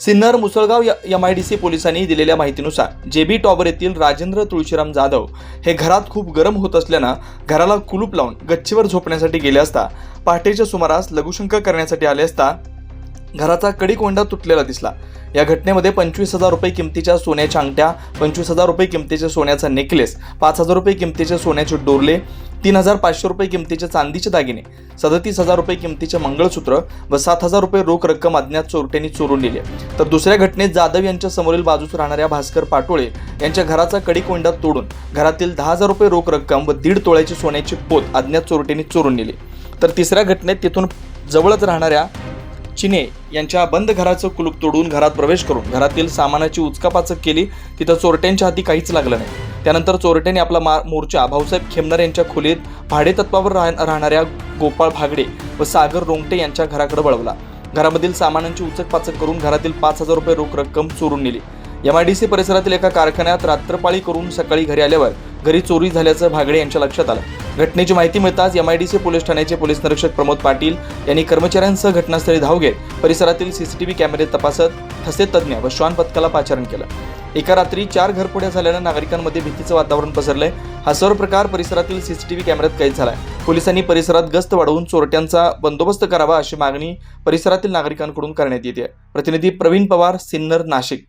Sinnar Musalgaon M I D C पोलिसांनी दिलेल्या माहितीनुसार जे बी टॉवर येथील राजेंद्र तुळशीराम जाधव हे घरात खूप गरम होत असल्यानं घराला कुलूप लावून गच्चीवर झोपण्यासाठी गेले असता पहाटेच्या सुमारास लघुशंक करण्यासाठी आले असता घराचा कडीकोंडा तुटलेला दिसला. या घटनेमध्ये पंचवीस हजार रुपये किमतीच्या सोन्याच्या अंगठ्या पंचवीस हजार रुपये किमतीच्या सोन्याचा नेकलेस पाच हजार रुपये किमतीचे सोन्याचे डोरले तीन हजार पाचशे रुपये किमतीचे चांदीचे दागिने सदतीस हजार रुपये किमतीचे मंगळसूत्र व सात हजार रुपये रोख रक्कम अज्ञात चोरट्यांनी चोरून नेली तर दुसऱ्या घटनेत जाधव यांच्या समोरील बाजूस राहणाऱ्या भास्कर पाटोळे यांच्या घराचा कडीकोंडा तोडून घरातील दहा हजार रुपये रोख रक्कम व दीड तोळ्याची सोन्याची पोत अज्ञात चोरट्यांनी चोरून नेली. तर तिसऱ्या घटनेत तिथून जवळच राहणाऱ्या चिने यांच्या बंद घराचं कुलूप तोडून घरात प्रवेश करून घरातील सामानाची उचकापाचक केली तिथं चोरट्यांच्या हाती काहीच लागलं नाही. त्यानंतर चोरट्यांनी आपला मा मोर्चा भाऊसाहेब खेमनर यांच्या खोलीत भाडेतत्वावर राह राहणाऱ्या गोपाळ भागडे व सागर रोंगटे यांच्या घराकडे वळवला. घरामधील सामानांची उचकपाचक करून घरातील पाच हजार रुपये रोख रक्कम चोरून नेली. एम आय डी सी परिसरातील एका कारखान्यात रात्रपाळी करून सकाळी घरी आल्यावर घरी चोरी झाल्याचं भागडे यांच्या लक्षात आलं. घटनेची माहिती मिळताच एम आय डी सी पोलीस ठाण्याचे पोलीस निरीक्षक प्रमोद पाटील यांनी कर्मचाऱ्यांसह घटनास्थळी धाव घेत परिसरातील सीसीटीव्ही कॅमेरे तपासत ठसे तज्ज्ञ व श्वान पथकाला पाचारण केलं. एका रात्री चार घरफोड्या झाल्यानं नागरिकांमध्ये भीतीचं वातावरण पसरलंय. हा सर्व प्रकार परिसरातील सीसीटीव्ही कॅमेऱ्यात कैद झालाय. पोलिसांनी परिसरात गस्त वाढवून चोरट्यांचा बंदोबस्त करावा अशी मागणी परिसरातील नागरिकांकडून करण्यात येते. प्रतिनिधी प्रवीण पवार सिन्नर नाशिक.